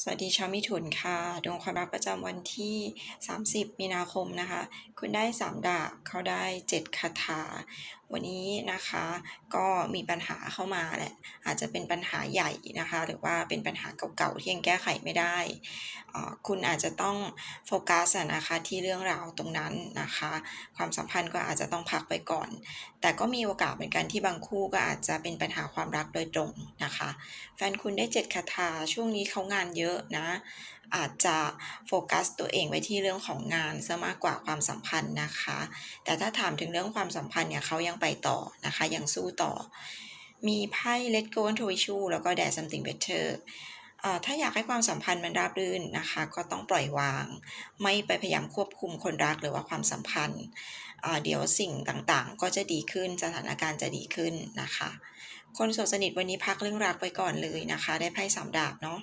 สวัสดีชาวมิถุนค่ะ ดวงความรักประจำวันที่ 30 มีนาคมนะคะ คุณได้ 3 ดาบ เขาได้ 7 คาถา วันนี้นะคะ ก็มีปัญหาเข้ามาแหละ อาจจะเป็นปัญหาใหญ่นะคะ หรือว่าเป็นปัญหาเก่าๆที่ยังแก้ไขไม่ได้ คุณอาจจะต้องโฟกัสนะคะที่เรื่องราวตรงนั้นนะคะ ความสัมพันธ์ก็อาจจะต้องพักไปก่อน แต่ก็มีโอกาสเหมือนกันที่บางคู่ก็อาจจะเป็นปัญหาความรักโดยตรงนะคะ แฟนคุณได้7คาถาช่วงนี้เขางานเยอะนะ อาจจะโฟกัสตัวเองไว้ที่เรื่องของงานเสียมากกว่าความสัมพันธ์นะคะ แต่ถ้าถามถึงเรื่องความสัมพันธ์เนี่ยเขายังไปต่อนะคะ ยังสู้ต่อ มีไพ่ Let go and to issue แล้วก็ Dare something better อ่า ถ้าอยากให้ความสัมพันธ์มันราบรื่นนะคะ ก็ต้องปล่อยวาง ไม่ไปพยายามควบคุมคนรักหรือว่าความสัมพันธ์อ่าเดี๋ยวสิ่งต่างๆ ก็จะดีขึ้นสถานการณ์จะดีขึ้นนะคะ คนโสดสนิทวันนี้พักเรื่องรักไว้ก่อนเลยนะคะ ได้ไพ่สามดาบเนาะ